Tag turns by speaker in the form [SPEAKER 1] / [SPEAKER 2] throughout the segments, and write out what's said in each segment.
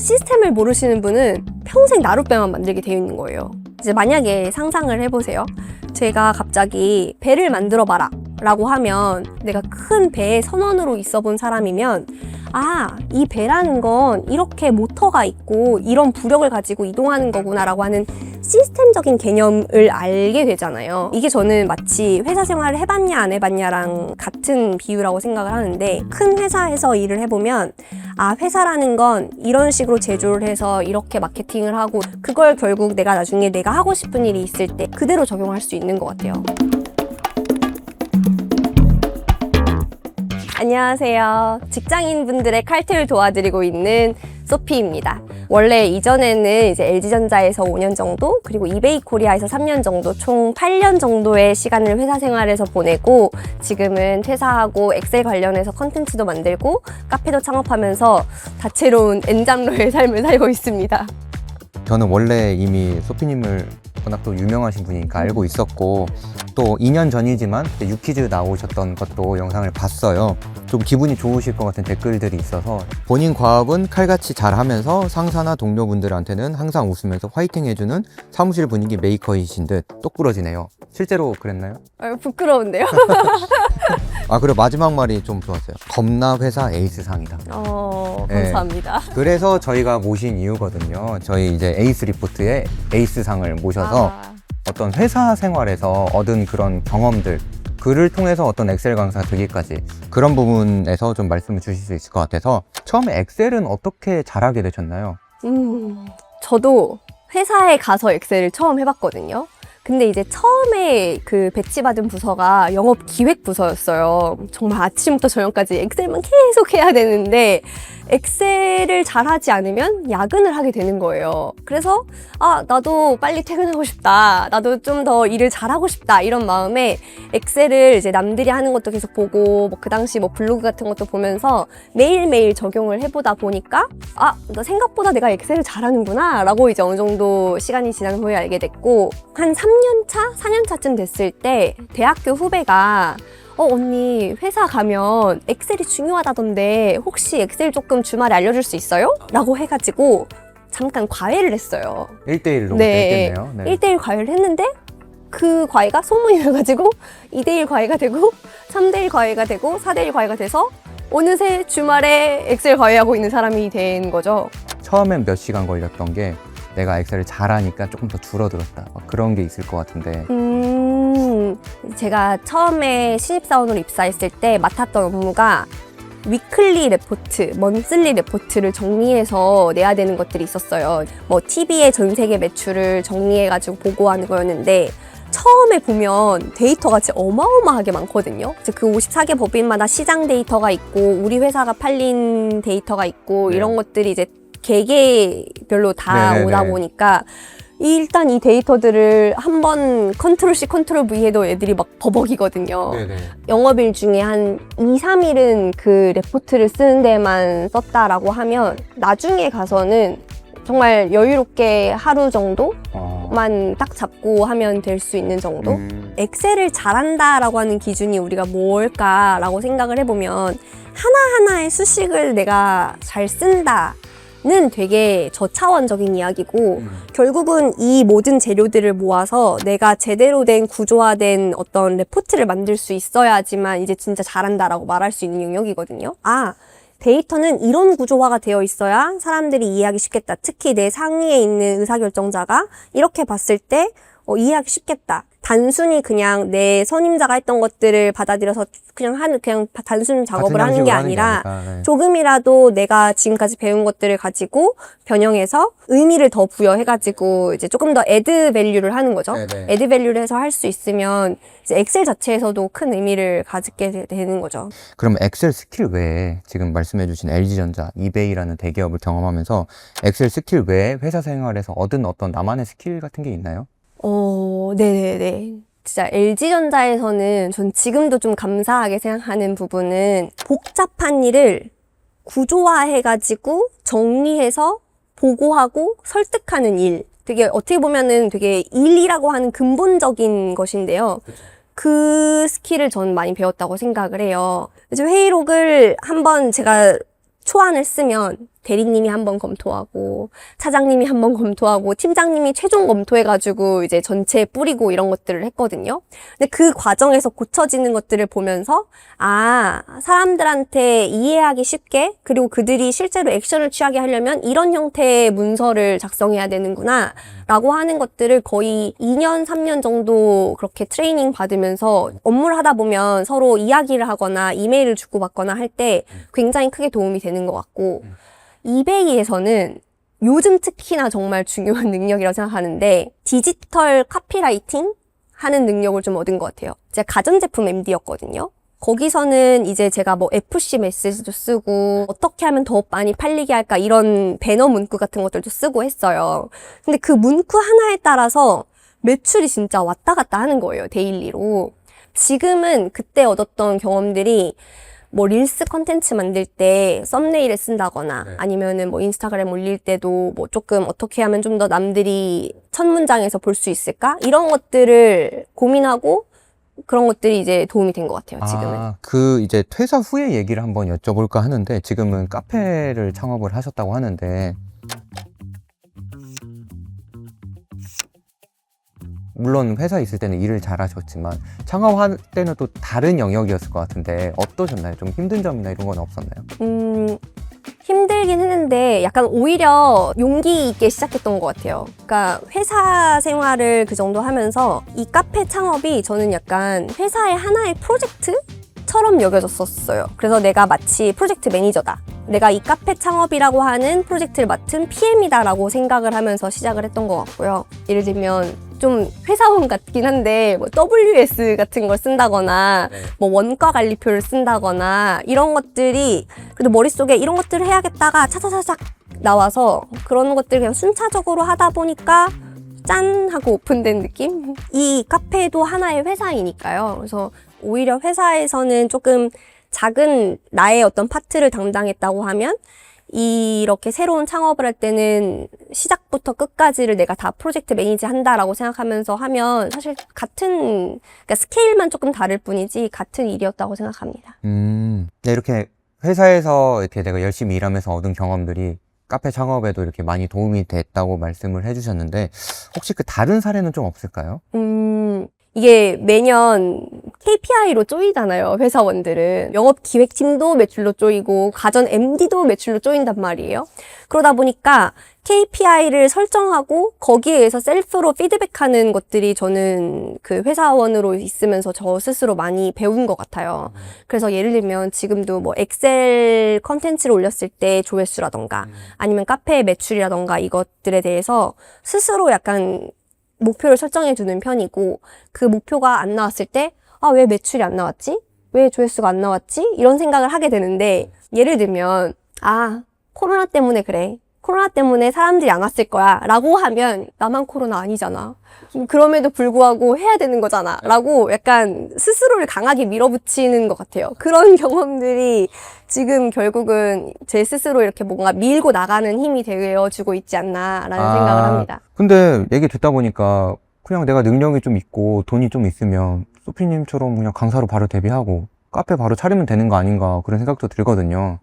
[SPEAKER 1] 시스템을 모르시는 분은 평생 나룻배만 만들게 되어 있는 거예요. 이제 만약에 상상을 해보세요. 제가 갑자기 배를 만들어 봐라. 라고 하면 내가 큰 배의 선원으로 있어 본 사람이면 아, 이 배라는 건 이렇게 모터가 있고 이런 부력을 가지고 이동하는 거구나라고 하는 시스템적인 개념을 알게 되잖아요. 이게 저는 마치 회사 생활을 해봤냐 안 해봤냐랑 같은 비유라고 생각을 하는데 큰 회사에서 일을 해보면 아, 회사라는 건 이런 식으로 제조를 해서 이렇게 마케팅을 하고 그걸 결국 내가 나중에 내가 하고 싶은 일이 있을 때 그대로 적용할 수 있는 것 같아요. 안녕하세요. 직장인 분들의 칼퇴를 도와드리고 있는 소피입니다. 원래 이전에는 이제 LG전자에서 5년 정도, 그리고 이베이 코리아에서 3년 정도, 총 8년 정도의 시간을 회사 생활에서 보내고, 지금은 퇴사하고 엑셀 관련해서 컨텐츠도 만들고, 카페도 창업하면서 다채로운 엔잡러의 삶을 살고 있습니다.
[SPEAKER 2] 저는 원래 이미 소피님을 워낙 또 유명하신 분이니까 알고 있었고 또 2년 전이지만 유퀴즈 나오셨던 것도 영상을 봤어요. 좀 기분이 좋으실 것 같은 댓글들이 있어서 본인 과업은 칼같이 잘하면서 상사나 동료분들한테는 항상 웃으면서 화이팅 해주는 사무실 분위기 메이커이신 듯 똑부러지네요. 실제로 그랬나요?
[SPEAKER 1] 아, 부끄러운데요?
[SPEAKER 2] 아 그리고 마지막 말이 좀 좋았어요. 겁나 회사 에이스상이다.
[SPEAKER 1] 어,
[SPEAKER 2] 네.
[SPEAKER 1] 감사합니다.
[SPEAKER 2] 그래서 저희가 모신 이유거든요. 저희 이제 에이스 리포트에 에이스상을 모셔서
[SPEAKER 1] 아.
[SPEAKER 2] 어떤 회사 생활에서 얻은 그런 경험들 그를 통해서 어떤 엑셀 강사 되기까지 그런 부분에서 좀 말씀을 주실 수 있을 것 같아서 처음에 엑셀은 어떻게 잘하게 되셨나요?
[SPEAKER 1] 음, 저도 회사에 가서 엑셀을 처음 해봤거든요. 근데 이제 처음에 그 배치받은 부서가 영업 기획 부서였어요. 정말 아침부터 저녁까지 엑셀만 계속 해야 되는데 엑셀을 잘 하지 않으면 야근을 하게 되는 거예요. 그래서 아 나도 빨리 퇴근하고 싶다. 나도 좀 더 일을 잘하고 싶다. 이런 마음에 엑셀을 이제 남들이 하는 것도 계속 보고 뭐 그 당시 뭐 블로그 같은 것도 보면서 매일매일 적용을 해보다 보니까 아, 나 생각보다 내가 엑셀을 잘하는구나 라고 이제 어느 정도 시간이 지난 후에 알게 됐고 한 3년차, 4년차쯤 됐을 때 대학교 후배가 어, 언니, 회사 가면 엑셀이 중요하다던데 혹시 엑셀 조금 주말에 알려줄 수 있어요? 라고 해가지고 잠깐 과외를 했어요.
[SPEAKER 2] 1대1로
[SPEAKER 1] 네.
[SPEAKER 2] 됐겠네요. 네.
[SPEAKER 1] 1대1 과외를 했는데 그 과외가 소문이 나가지고 2대1 과외가 되고 3대1 과외가 되고 4대1 과외가 돼서 어느새 주말에 엑셀 과외하고 있는 사람이 된 거죠.
[SPEAKER 2] 처음엔 몇 시간 걸렸던 게 내가 엑셀을 잘하니까 조금 더 줄어들었다 막 그런 게 있을 것 같은데
[SPEAKER 1] 음, 제가 처음에 신입사원으로 입사했을 때 맡았던 업무가 위클리 레포트, 먼슬리 레포트를 정리해서 내야 되는 것들이 있었어요. 뭐 TV의 전 세계 매출을 정리해가지고 보고하는 거였는데 처음에 보면 데이터가 진짜 어마어마하게 많거든요. 그 54개 법인마다 시장 데이터가 있고 우리 회사가 팔린 데이터가 있고
[SPEAKER 2] 네.
[SPEAKER 1] 이런 것들이 이제 개개별로 다
[SPEAKER 2] 네네네.
[SPEAKER 1] 오다 보니까 일단 이 데이터들을 한 번 컨트롤 C, 컨트롤 V 해도 애들이 막 버벅이거든요.
[SPEAKER 2] 네네.
[SPEAKER 1] 영업일 중에 한 2, 3일은 그 레포트를 쓰는 데만 썼다라고 하면 나중에 가서는 정말 여유롭게 하루 정도만
[SPEAKER 2] 어.
[SPEAKER 1] 딱 잡고 하면 될 수 있는 정도?
[SPEAKER 2] 음.
[SPEAKER 1] 엑셀을 잘한다라고 하는 기준이 우리가 뭘까라고 생각을 해보면 하나하나의 수식을 내가 잘 쓴다 는 되게 저차원적인 이야기고
[SPEAKER 2] 음.
[SPEAKER 1] 결국은 이 모든 재료들을 모아서 내가 제대로 된 구조화된 어떤 레포트를 만들 수 있어야지만 이제 진짜 잘한다라고 말할 수 있는 영역이거든요. 아, 데이터는 이런 구조화가 되어 있어야 사람들이 이해하기 쉽겠다. 특히 내 상위에 있는 의사결정자가 이렇게 봤을 때 어, 이해하기 쉽겠다. 단순히 그냥 내 선임자가 했던 것들을 받아들여서 그냥 하는 그냥 단순 작업을 하는 게 아니라
[SPEAKER 2] 아니라, 네.
[SPEAKER 1] 조금이라도 내가 지금까지 배운 것들을 가지고 변형해서 의미를 더 부여해가지고 이제 조금 더 애드 밸류를 하는 거죠.
[SPEAKER 2] 네네.
[SPEAKER 1] 애드 밸류를 해서 할 수 있으면 이제 엑셀 자체에서도 큰 의미를 가지게 되- 되는 거죠.
[SPEAKER 2] 그럼 엑셀 스킬 외에 지금 말씀해주신 LG전자, 이베이라는 대기업을 경험하면서 엑셀 스킬 외에 회사 생활에서 얻은 어떤 나만의 스킬 같은 게 있나요?
[SPEAKER 1] 어, 네네네. 진짜 LG전자에서는 전 지금도 좀 감사하게 생각하는 부분은 복잡한 일을 구조화해가지고 정리해서 보고하고 설득하는 일. 되게 어떻게 보면은 되게 일이라고 하는 근본적인 것인데요. 그 스킬을 전 많이 배웠다고 생각을 해요. 이제 회의록을 한번 제가 초안을 쓰면 대리님이 한번 검토하고 차장님이 한번 검토하고 팀장님이 최종 검토해가지고 이제 전체에 뿌리고 이런 것들을 했거든요. 근데 그 과정에서 고쳐지는 것들을 보면서 아 사람들한테 이해하기 쉽게 그리고 그들이 실제로 액션을 취하게 하려면 이런 형태의 문서를 작성해야 되는구나 라고 하는 것들을 거의 2년 3년 정도 그렇게 트레이닝 받으면서 업무를 하다 보면 서로 이야기를 하거나 이메일을 주고받거나 할 때 굉장히 크게 도움이 되는 것 같고 이베이에서는 요즘 특히나 정말 중요한 능력이라고 생각하는데 디지털 카피라이팅 하는 능력을 좀 얻은 것 같아요. 제가 가전제품 MD였거든요. 거기서는 이제 제가 뭐 FC 메시지도 쓰고 어떻게 하면 더 많이 팔리게 할까 이런 배너 문구 같은 것들도 쓰고 했어요. 근데 그 문구 하나에 따라서 매출이 진짜 왔다 갔다 하는 거예요. 데일리로. 지금은 그때 얻었던 경험들이 뭐 릴스 컨텐츠 만들 때 썸네일을 쓴다거나
[SPEAKER 2] 네.
[SPEAKER 1] 아니면은 뭐 인스타그램 올릴 때도 뭐 조금 어떻게 하면 좀 더 남들이 첫 문장에서 볼 수 있을까? 이런 것들을 고민하고 그런 것들이 이제 도움이 된 것 같아요, 지금은.
[SPEAKER 2] 아, 그 이제 퇴사 후에 얘기를 한번 여쭤볼까 하는데 지금은 카페를 창업을 하셨다고 하는데 물론 회사에 있을 때는 일을 잘하셨지만 창업할 때는 또 다른 영역이었을 것 같은데 어떠셨나요? 좀 힘든 점이나 이런 건 없었나요?
[SPEAKER 1] 음, 힘들긴 했는데 약간 오히려 용기 있게 시작했던 것 같아요. 그러니까 회사 생활을 그 정도 하면서 이 카페 창업이 저는 약간 회사의 하나의 프로젝트 처럼 여겨졌었어요. 그래서 내가 마치 프로젝트 매니저다. 내가 이 카페 창업이라고 하는 프로젝트를 맡은 PM이다라고 생각을 하면서 시작을 했던 것 같고요. 예를 들면 좀 회사원 같긴 한데 뭐 WS 같은 걸 쓴다거나 뭐 원가 관리표를 쓴다거나 이런 것들이 그래도 머릿속에 이런 것들을 해야겠다가 차차차차 나와서 그런 것들 그냥 순차적으로 하다 보니까 짠 하고 오픈된 느낌? 이 카페도 하나의 회사이니까요. 그래서 오히려 회사에서는 조금 작은 나의 어떤 파트를 담당했다고 하면 이렇게 새로운 창업을 할 때는 시작부터 끝까지를 내가 다 프로젝트 매니지 한다라고 생각하면서 하면 사실 같은 그러니까 스케일만 조금 다를 뿐이지 같은 일이었다고 생각합니다.
[SPEAKER 2] 음, 네, 이렇게 회사에서 이렇게 내가 열심히 일하면서 얻은 경험들이 카페 창업에도 이렇게 많이 도움이 됐다고 말씀을 해주셨는데 혹시 그 다른 사례는 좀 없을까요?
[SPEAKER 1] 음, 이게 매년 KPI로 쪼이잖아요, 회사원들은. 영업 기획팀도 매출로 쪼이고, 가전 MD도 매출로 쪼인단 말이에요. 그러다 보니까 KPI를 설정하고, 거기에 의해서 셀프로 피드백하는 것들이 저는 그 회사원으로 있으면서 저 스스로 많이 배운 것 같아요. 그래서 예를 들면 지금도 뭐 엑셀 컨텐츠를 올렸을 때 조회수라던가, 아니면 카페 매출이라던가 이것들에 대해서 스스로 약간 목표를 설정해 두는 편이고 그 목표가 안 나왔을 때 아, 왜 매출이 안 나왔지? 왜 조회수가 안 나왔지? 이런 생각을 하게 되는데 예를 들면 아, 코로나 때문에 그래. 코로나 때문에 사람들이 안 왔을 거야. 라고 하면 나만 코로나 아니잖아. 음, 그럼에도 불구하고 해야 되는 거잖아. 라고 약간 스스로를 강하게 밀어붙이는 것 같아요. 그런 경험들이 지금 결국은 제 스스로 이렇게 뭔가 밀고 나가는 힘이 되어주고 있지 않나라는
[SPEAKER 2] 아.
[SPEAKER 1] 생각을 합니다.
[SPEAKER 2] 근데 얘기 듣다 보니까 그냥 내가 능력이 좀 있고 돈이 좀 있으면 소피님처럼 그냥 강사로 바로 데뷔하고 카페 바로 차리면 되는 거 아닌가 그런 생각도 들거든요.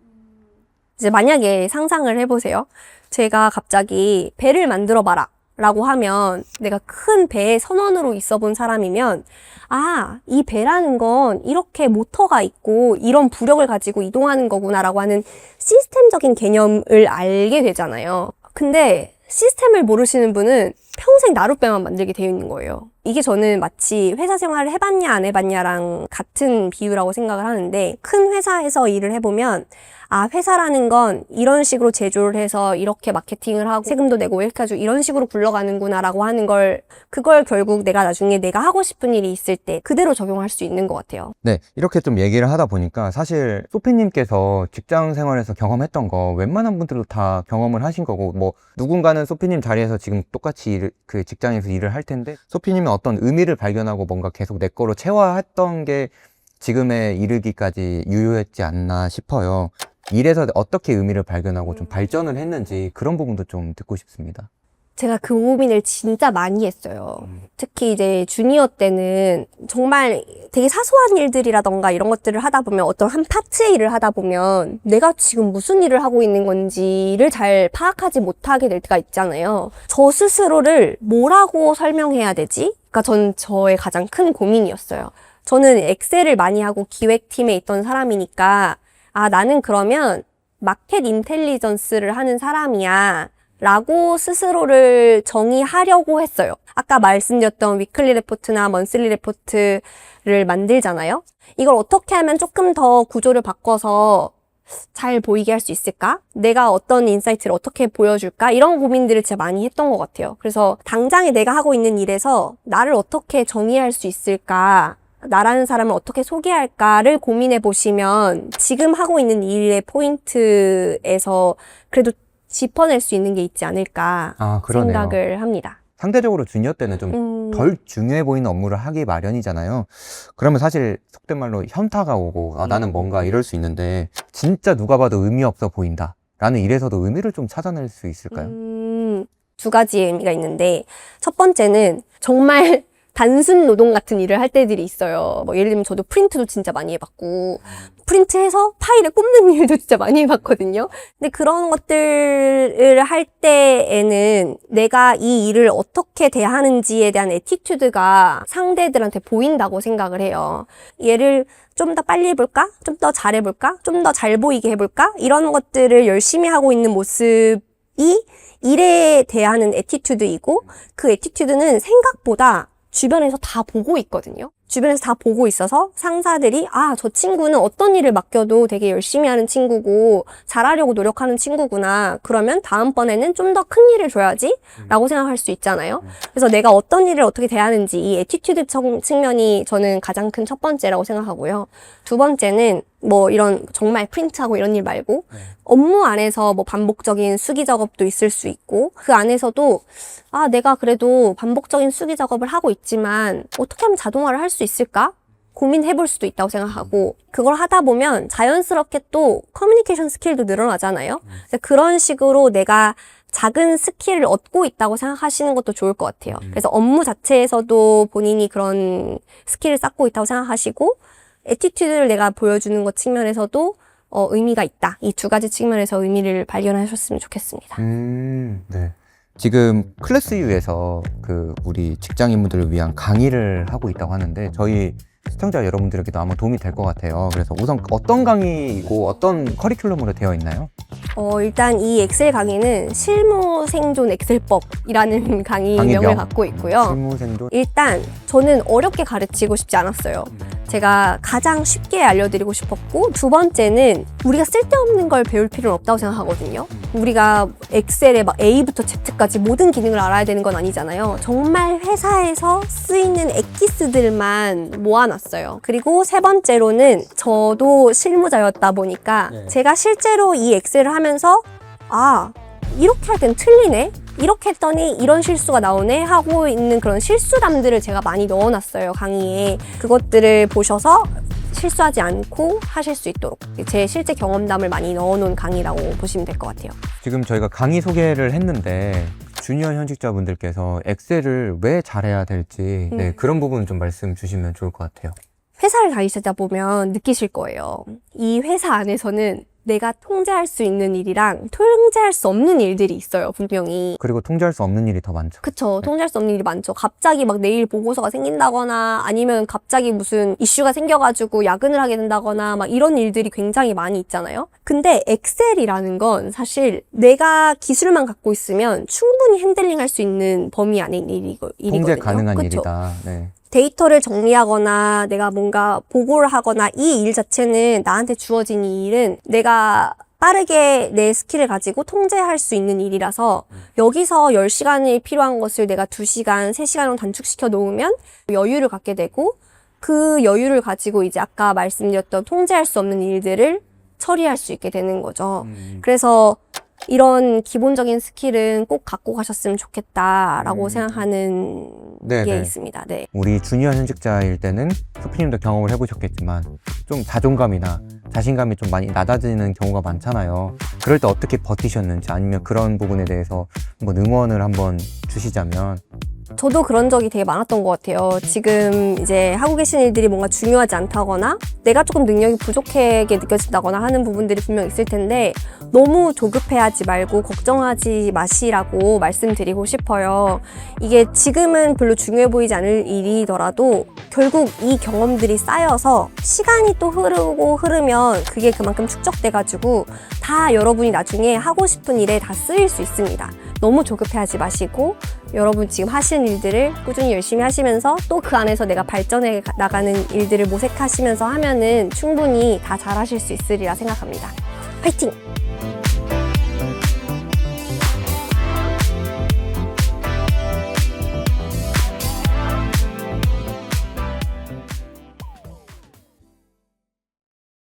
[SPEAKER 1] 이제 만약에 상상을 해보세요. 제가 갑자기 배를 만들어 봐라. 라고 하면 내가 큰 배의 선원으로 있어 본 사람이면 아, 이 배라는 건 이렇게 모터가 있고 이런 부력을 가지고 이동하는 거구나라고 하는 시스템적인 개념을 알게 되잖아요. 근데 시스템을 모르시는 분은 평생 나룻배만 만들게 되어 있는 거예요. 이게 저는 마치 회사 생활을 해봤냐 안 해봤냐랑 같은 비유라고 생각을 하는데 큰 회사에서 일을 해보면 아 회사라는 건 이런 식으로 제조를 해서 이렇게 마케팅을 하고 세금도 내고 이렇게 해가지고 이런 식으로 굴러가는구나라고 하는 걸 그걸 결국 내가 나중에 내가 하고 싶은 일이 있을 때 그대로 적용할 수 있는 것 같아요.
[SPEAKER 2] 네, 이렇게 좀 얘기를 하다 보니까 사실 소피님께서 직장 생활에서 경험했던 거 웬만한 분들도 다 경험을 하신 거고 뭐 누군가는 소피님 자리에서 지금 똑같이 일, 그 직장에서 일을 할 텐데 소피님은 어떤 의미를 발견하고 뭔가 계속 내 거로 체화했던 게 지금에 이르기까지 유효했지 않나 싶어요. 일에서 어떻게 의미를 발견하고 좀 발전을 했는지 그런 부분도 좀 듣고 싶습니다.
[SPEAKER 1] 제가 그 고민을 진짜 많이 했어요.
[SPEAKER 2] 음.
[SPEAKER 1] 특히 이제 주니어 때는 정말 되게 사소한 일들이라던가 이런 것들을 하다 보면 어떤 한 파트의 일을 하다 보면 내가 지금 무슨 일을 하고 있는 건지를 잘 파악하지 못하게 될 때가 있잖아요. 저 스스로를 뭐라고 설명해야 되지? 그러니까 전 저의 가장 큰 고민이었어요. 저는 엑셀을 많이 하고 기획팀에 있던 사람이니까 아, 나는 그러면 마켓 인텔리전스를 하는 사람이야. 라고 스스로를 정의하려고 했어요. 아까 말씀드렸던 위클리 레포트나 먼슬리 레포트를 만들잖아요. 이걸 어떻게 하면 조금 더 구조를 바꿔서 잘 보이게 할 수 있을까? 내가 어떤 인사이트를 어떻게 보여줄까? 이런 고민들을 진짜 많이 했던 것 같아요. 그래서 당장에 내가 하고 있는 일에서 나를 어떻게 정의할 수 있을까? 나라는 사람을 어떻게 소개할까를 고민해 보시면 지금 하고 있는 일의 포인트에서 그래도 짚어낼 수 있는 게 있지 않을까
[SPEAKER 2] 아, 그러네요.
[SPEAKER 1] 생각을 합니다.
[SPEAKER 2] 상대적으로 주니어 때는 좀
[SPEAKER 1] 음,
[SPEAKER 2] 덜 중요해 보이는 업무를 하기 마련이잖아요. 그러면 사실 속된 말로 현타가 오고 아, 나는 뭔가 이럴 수 있는데 진짜 누가 봐도 의미 없어 보인다. 라는 일에서도 의미를 좀 찾아낼 수 있을까요?
[SPEAKER 1] 음, 두 가지 의미가 있는데 첫 번째는 정말 단순 노동 같은 일을 할 때들이 있어요. 뭐 예를 들면 저도 프린트도 진짜 많이 해봤고 프린트해서 파일을 꼽는 일도 진짜 많이 해봤거든요. 근데 그런 것들을 할 때에는 내가 이 일을 어떻게 대하는지에 대한 에티튜드가 상대들한테 보인다고 생각을 해요. 얘를 좀 더 빨리 해볼까? 좀 더 잘해볼까? 좀 더 잘 보이게 해볼까? 이런 것들을 열심히 하고 있는 모습이 일에 대하는 에티튜드이고 그 에티튜드는 생각보다 주변에서 다 보고 있거든요. 주변에서 다 보고 있어서 상사들이 아, 저 친구는 어떤 일을 맡겨도 되게 열심히 하는 친구고 잘하려고 노력하는 친구구나. 그러면 다음번에는 좀 더 큰 일을 줘야지 라고 생각할 수 있잖아요. 그래서 내가 어떤 일을 어떻게 대하는지 이 에티튜드 청- 측면이 저는 가장 큰 첫 번째라고 생각하고요. 두 번째는 뭐 이런 정말 프린트하고 이런 일 말고 업무 안에서 뭐 반복적인 수기 작업도 있을 수 있고 그 안에서도 아 내가 그래도 반복적인 수기 작업을 하고 있지만 어떻게 하면 자동화를 할 수 있을까? 고민해 볼 수도 있다고 생각하고 그걸 하다 보면 자연스럽게 또 커뮤니케이션 스킬도 늘어나잖아요. 그래서 그런 식으로 내가 작은 스킬을 얻고 있다고 생각하시는 것도 좋을 것 같아요. 그래서 업무 자체에서도 본인이 그런 스킬을 쌓고 있다고 생각하시고 에티튜드를 내가 보여주는 것 측면에서도 어, 의미가 있다. 이 두 가지 측면에서 의미를 발견하셨으면 좋겠습니다.
[SPEAKER 2] 음, 네. 지금 클래스 U에서 그 우리 직장인분들을 위한 강의를 하고 있다고 하는데 저희 시청자 여러분들에게도 아마 도움이 될 것 같아요. 그래서 우선 어떤 강의이고 어떤 커리큘럼으로 되어 있나요?
[SPEAKER 1] 어, 일단 이 엑셀 강의는 실무 생존 엑셀법이라는 강의명을
[SPEAKER 2] 강의명.
[SPEAKER 1] 갖고 있고요.
[SPEAKER 2] 실무 생존
[SPEAKER 1] 일단 저는 어렵게 가르치고 싶지 않았어요. 제가 가장 쉽게 알려드리고 싶었고 두 번째는 우리가 쓸데없는 걸 배울 필요는 없다고 생각하거든요. 우리가 엑셀에 막 A부터 Z까지 모든 기능을 알아야 되는 건 아니잖아요. 정말 회사에서 쓰이는 엑기스들만 모아놨어요. 그리고 세 번째로는 저도 실무자였다 보니까
[SPEAKER 2] 네.
[SPEAKER 1] 제가 실제로 이 엑셀을 하면서 아 이렇게 할땐 틀리네? 이렇게 했더니 이런 실수가 나오네? 하고 있는 그런 실수담들을 제가 많이 넣어놨어요, 강의에. 그것들을 보셔서 실수하지 않고 하실 수 있도록 제 실제 경험담을 많이 넣어놓은 강의라고 보시면 될 것 같아요.
[SPEAKER 2] 지금 저희가 강의 소개를 했는데 주니어 현직자분들께서 엑셀을 왜 잘해야 될지 네,
[SPEAKER 1] 음.
[SPEAKER 2] 그런 부분 좀 말씀 주시면 좋을 것 같아요.
[SPEAKER 1] 회사를 다니시다 보면 느끼실 거예요. 이 회사 안에서는 내가 통제할 수 있는 일이랑 통제할 수 없는 일들이 있어요, 분명히.
[SPEAKER 2] 그리고 통제할 수 없는 일이 더 많죠.
[SPEAKER 1] 그쵸. 통제할 수 없는 일이 많죠. 갑자기 막 내일 보고서가 생긴다거나 아니면 갑자기 무슨 이슈가 생겨가지고 야근을 하게 된다거나 막 이런 일들이 굉장히 많이 있잖아요. 근데 엑셀이라는 건 사실 내가 기술만 갖고 있으면 충분히 핸들링 할 수 있는 범위 안에 있는 일이거, 일이거든요.
[SPEAKER 2] 통제 가능한
[SPEAKER 1] 그쵸?
[SPEAKER 2] 일이다. 네.
[SPEAKER 1] 데이터를 정리하거나 내가 뭔가 보고를 하거나 이 일 자체는 나한테 주어진 이 일은 내가 빠르게 내 스킬을 가지고 통제할 수 있는 일이라서 여기서 10시간이 필요한 것을 내가 2시간, 3시간으로 단축시켜 놓으면 여유를 갖게 되고 그 여유를 가지고 이제 아까 말씀드렸던 통제할 수 없는 일들을 처리할 수 있게 되는 거죠.
[SPEAKER 2] 음.
[SPEAKER 1] 그래서 이런 기본적인 스킬은 꼭 갖고 가셨으면 좋겠다라고
[SPEAKER 2] 음.
[SPEAKER 1] 생각하는
[SPEAKER 2] 네,
[SPEAKER 1] 게
[SPEAKER 2] 네.
[SPEAKER 1] 있습니다. 네.
[SPEAKER 2] 우리 주니어 현직자일 때는 소피님도 경험을 해보셨겠지만 좀 자존감이나 자신감이 좀 많이 낮아지는 경우가 많잖아요. 그럴 때 어떻게 버티셨는지 아니면 그런 부분에 대해서 한번 응원을 한번 주시자면
[SPEAKER 1] 저도 그런 적이 되게 많았던 것 같아요. 지금 이제 하고 계신 일들이 뭔가 중요하지 않다거나 내가 조금 능력이 부족하게 느껴진다거나 하는 부분들이 분명 있을 텐데 너무 조급해하지 말고 걱정하지 마시라고 말씀드리고 싶어요. 이게 지금은 별로 중요해 보이지 않을 일이더라도 결국 이 경험들이 쌓여서 시간이 또 흐르고 흐르면 그게 그만큼 축적돼가지고 다 여러분이 나중에 하고 싶은 일에 다 쓰일 수 있습니다. 너무 조급해하지 마시고 여러분 지금 하 시는 일들을 꾸준히 열심히 하시면서 또 그 안에서 내가 발전해 가- 나가는 일들을 모색하시면서 하면은 충분히 다 잘하실 수 있으리라 생각합니다. 화이팅!